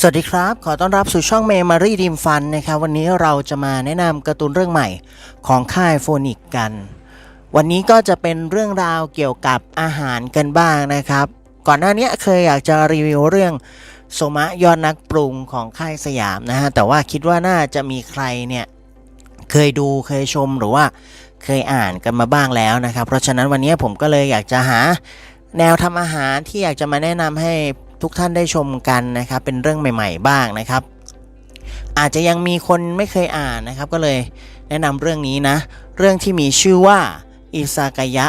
สวัสดีครับ ขอต้อนรับสู่ช่องเมมารีดิมฟันนะครับวันนี้เราจะมาแนะนำการ์ตูนเรื่องใหม่ของค่ายโฟนิกกัน วันนี้ก็จะเป็นเรื่องราวเกี่ยวกับอาหารกันบ้างนะครับ ก่อนหน้านี้เคยอยากจะรีวิวเรื่องโซมะยอดนักปรุงของค่ายสยามนะฮะแต่ว่าคิดว่าน่าจะมีใครเนี่ยเคยดูเคยชมหรือว่าเคยอ่านกันมาบ้างแล้วนะครับ เพราะฉะนั้นวันนี้ผมก็เลยอยากจะหาแนวทำอาหารที่อยากจะมาแนะนำให้ ทุกท่านได้ชมกันนะครับ เป็นเรื่องใหม่ ๆ บ้างนะครับ อาจจะยังมีคนไม่เคยอ่านนะครับ ก็เลยแนะนำเรื่องนี้นะ เรื่องที่มีชื่อว่าอิซากายะ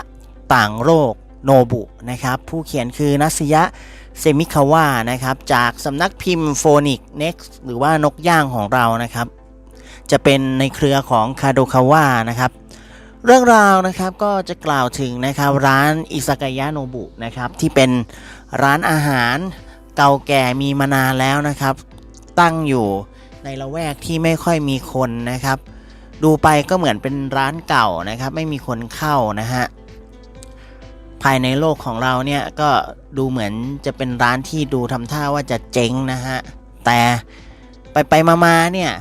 ต่างโลกโนบุนะครับ ผู้เขียนคือนัสยะเซมิคาวะนะครับ จากสำนักพิมพ์โฟนิกเน็กหรือว่านกย่างของเรานะครับ จะเป็นในเครือของคาโดคาวะนะครับ เรื่องราวนะครับก็จะกล่าวถึงนะครับร้านอิซากายะโนบุนะครับ ที่เป็นร้านอาหาร เก่าแก่มีมานานแล้วนะครับ ตั้งอยู่ในละแวกที่ไม่ค่อยมีคนนะครับ ดูไปก็เหมือนเป็นร้านเก่านะครับ ไม่มีคนเข้านะฮะภายในโลกของเราเนี่ยก็ดูเหมือนจะเป็นร้านที่ดูทำท่าว่าจะเจ๊งนะฮะแต่ไปไปๆมาๆเนี่ย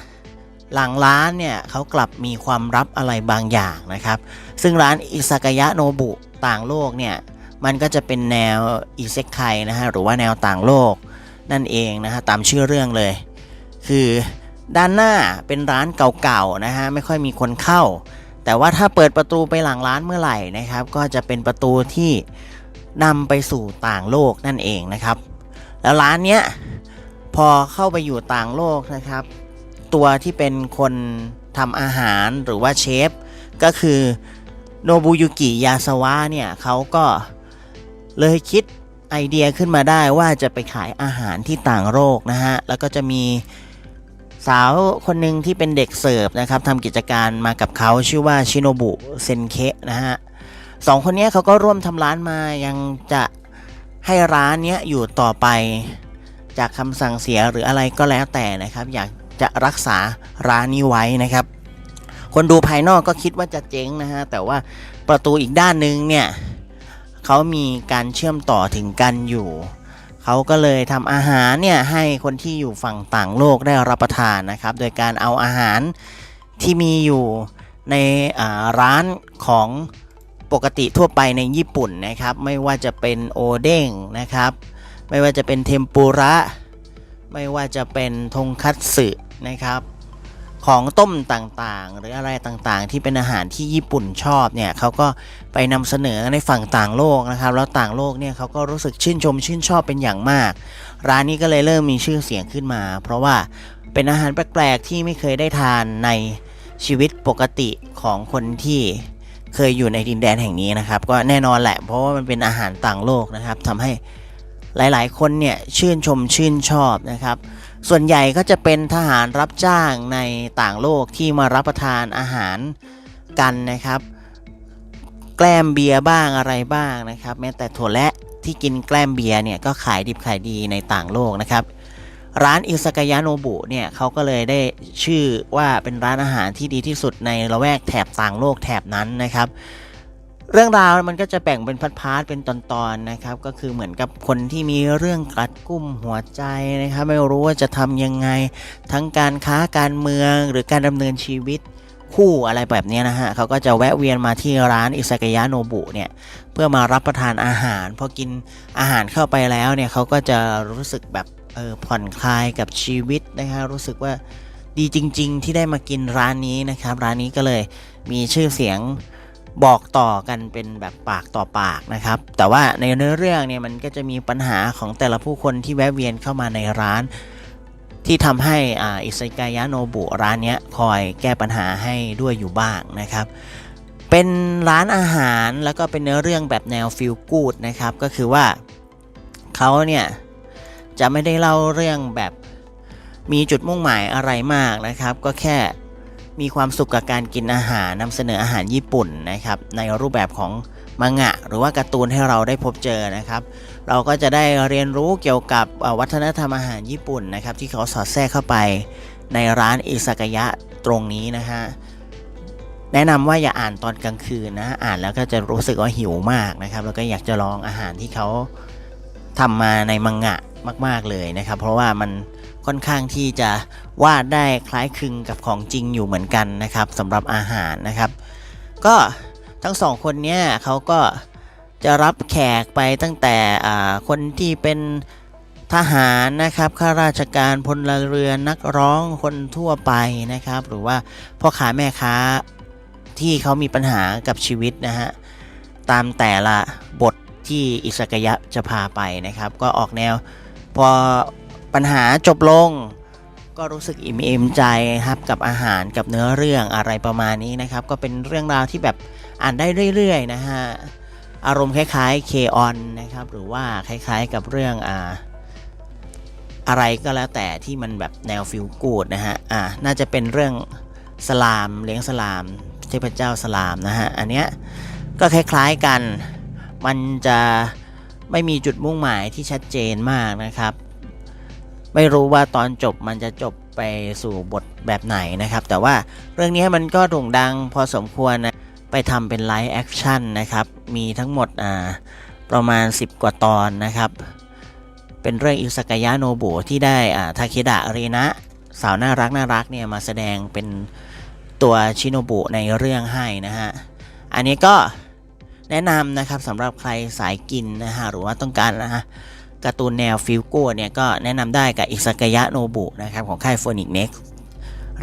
หลังร้านเนี่ยเขากลับมีความลับอะไรบางอย่างนะครับ ซึ่งร้านอิซากายะโนบุต่างโลกเนี่ย มันก็จะเป็นแนวอิเซกไคนะฮะหรือว่าแนวต่างโลกนั่นเองนะฮะตามชื่อเรื่องเลย คือด้านหน้าเป็นร้านเก่าๆนะฮะไม่ค่อยมีคนเข้า แต่ว่าถ้าเปิดประตูไปหลังร้านเมื่อไหร่นะครับ ก็จะเป็นประตูที่นำไปสู่ต่างโลกนั่นเองนะครับ แล้วร้านเนี้ยพอเข้าไปอยู่ต่างโลกนะครับ ตัวที่เป็นคนทำอาหารหรือว่าเชฟก็คือโนบุยุกิยาสวะเนี่ยเขาก็ เลยคิดไอเดียขึ้นมาได้ว่าจะไปขายอาหารที่ต่างโลกนะฮะ แล้วก็จะมีสาวคนหนึ่งที่เป็นเด็กเสิร์ฟนะครับทำกิจการมากับเขาชื่อว่าชิโนบุเซนเคะนะฮะสองคนนี้เขาก็ร่วมทำร้านมายังจะให้ร้านเนี้ยอยู่ต่อไปจากคำสั่งเสียหรืออะไรก็แล้วแต่นะครับ อยากจะรักษาร้านนี้ไว้นะครับ คนดูภายนอกก็คิดว่าจะเจ๊งนะฮะแต่ว่าประตูอีกด้านนึงเนี่ย เขามีการเชื่อมต่อถึงกันอยู่เขาก็เลยทำอาหารเนี่ยให้คนที่อยู่ฝั่งต่างโลกได้รับประทานนะครับ โดยการเอาอาหารที่มีอยู่ในร้านของปกติทั่วไปในญี่ปุ่นนะครับ ไม่ว่าจะเป็นโอเด้งนะครับ ไม่ว่าจะเป็นเทมปุระ ไม่ว่าจะเป็นทงคัตสึนะครับ ของต้มต่างๆ หรืออะไรต่างๆ ที่เป็นอาหารที่ญี่ปุ่นชอบเนี่ยเขาก็ไปนำเสนอในฝั่งต่างโลกนะครับ แล้วต่างโลกเนี่ยเขาก็รู้สึกชื่นชมชื่นชอบเป็นอย่างมาก ร้านนี้ก็เลยเริ่มมีชื่อเสียงขึ้นมา เพราะว่าเป็นอาหารแปลกๆที่ไม่เคยได้ทานในชีวิตปกติของคนที่เคยอยู่ในดินแดนแห่งนี้นะครับ ก็แน่นอนแหละ เพราะว่ามันเป็นอาหารต่างโลกนะครับทำให้หลายๆ คนเนี่ยชื่นชมชื่นชอบนะครับ ส่วนใหญ่ก็จะเป็นทหารรับจ้างในต่างโลกที่มารับประทานอาหารกันนะครับ แกล้มเบียร์บ้างอะไรบ้างนะครับ แม้แต่ถั่วและที่กินแกล้มเบียร์เนี่ยก็ขายดิบขายดีในต่างโลกนะครับ ร้านอิซากายะโนบุเนี่ยเขาก็เลยได้ชื่อว่าเป็นร้านอาหารที่ดีที่สุดในละแวกแถบต่างโลกแถบนั้นนะครับ เรื่องราวมันก็จะแบ่งเป็นพาร์ทเป็นตอนๆนะครับ ก็คือเหมือนกับคนที่มีเรื่องกลัดกุ้มหัวใจนะครับ ไม่รู้ว่าจะทำยังไง ทั้งการค้าการเมืองหรือการดำเนินชีวิตคู่อะไรแบบนี้นะฮะเขาก็จะแวะเวียนมาที่ร้านอิซากายะโนบุเนี่ยเพื่อมารับประทานอาหาร พอกินอาหารเข้าไปแล้วเนี่ยเขาก็จะรู้สึกแบบเออผ่อนคลายกับชีวิตนะครับรู้สึกว่าดีจริง ๆ ที่ได้มากินร้านนี้นะครับ ร้านนี้ก็เลยมีชื่อเสียง บอกต่อกันเป็นแบบปากต่อปากนะครับ แต่ว่าในเนื้อเรื่องเนี่ยมันก็จะมีปัญหาของแต่ละผู้คนที่แวะเวียนเข้ามาในร้าน ที่ทำให้อ่าอิซากายะโนบุร้านเนี้ยคอยแก้ปัญหาให้ด้วยอยู่บ้างนะครับเป็นร้านอาหารแล้วก็เป็นเนื้อเรื่องแบบแนวฟิลกูดนะครับ ก็คือว่าเขาเนี่ยจะไม่ได้เล่าเรื่องแบบมีจุดมุ่งหมายอะไรมากนะครับ ก็แค่ มีความสุขกับการกินอาหารนำเสนออาหารญี่ปุ่นนะครับในรูปแบบของมังงะ หรือว่าการ์ตูนให้เราได้พบเจอนะครับ เราก็จะได้เรียนรู้เกี่ยวกับวัฒนธรรมอาหารญี่ปุ่นนะครับที่เขาสอดแทรกเข้าไปในร้านอิซากายะตรงนี้นะฮะแนะนำว่าอย่าอ่านตอนกลางคืนนะอ่านแล้วก็จะรู้สึกว่าหิวมากนะครับ แล้วก็อยากจะลองอาหารที่เขาทำมาในมังงะมาก ๆเลยนะครับ เพราะว่ามัน ค่อนข้างที่จะวาดได้คล้ายคลึงกับของจริงอยู่เหมือนกันนะครับสำหรับอาหารนะครับ ก็ทั้งสองคนเนี้ยเขาก็จะรับแขกไปตั้งแต่คนที่เป็นทหารนะครับข้าราชการพลเรือนนักร้องคนทั่วไปนะครับ หรือว่าพ่อค้าแม่ค้าที่เขามีปัญหากับชีวิตนะฮะตามแต่ละบทที่อิสกยะจะพาไปนะครับ ก็ออกแนวพอ ปัญหาจบลง ก็รู้สึกอิ่มเอมใจครับกับอาหารกับเนื้อเรื่องอะไรประมาณนี้นะครับ ก็เป็นเรื่องราวที่แบบอ่านได้เรื่อยๆนะฮะอารมณ์คล้ายๆเคออนนะครับ หรือว่าคล้ายๆกับเรื่องอ่าอะไรก็แล้วแต่ที่มันแบบแนวฟิลกูดนะฮะอ่าน่าจะเป็นเรื่องสลามเลี้ยงสลามเทพเจ้าสลามนะฮะอันเนี้ยก็คล้ายๆกัน มันจะไม่มีจุดมุ่งหมายที่ชัดเจนมากนะครับ ไม่รู้ว่าตอนจบมันจะจบไปสู่บทแบบไหนนะครับ แต่ว่าเรื่องนี้มันก็โด่งดังพอสมควรนะ ไปทำเป็นไลฟ์แอคชั่นนะครับ มีทั้งหมดอ่าประมาณ 10 กว่าตอนนะครับ เป็นเรื่องอิสกายะโนบุที่ได้อ่าทาเคดะอารีนะสาวน่ารักน่ารักเนี่ยมาแสดงเป็นตัวชิโนบุในเรื่องให้นะฮะ อันนี้ก็แนะนำนะครับสำหรับใครสายกินนะฮะหรือว่าต้องการนะฮะ การ์ตูนแนวฟิลโก้เนี่ยก็แนะนำได้กับอิสกยะโนบุนะครับของค่ายโฟนิกเน็ก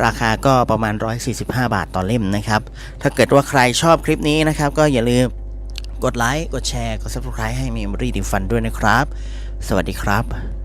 ราคาก็ประมาณ 145 บาทต่อเล่มนะครับ ถ้าเกิดว่าใครชอบคลิปนี้นะครับ ก็อย่าลืมกดไลค์ กดแชร์ กด Subscribe ให้มีมรีดิฟันด้วยนะครับ สวัสดีครับ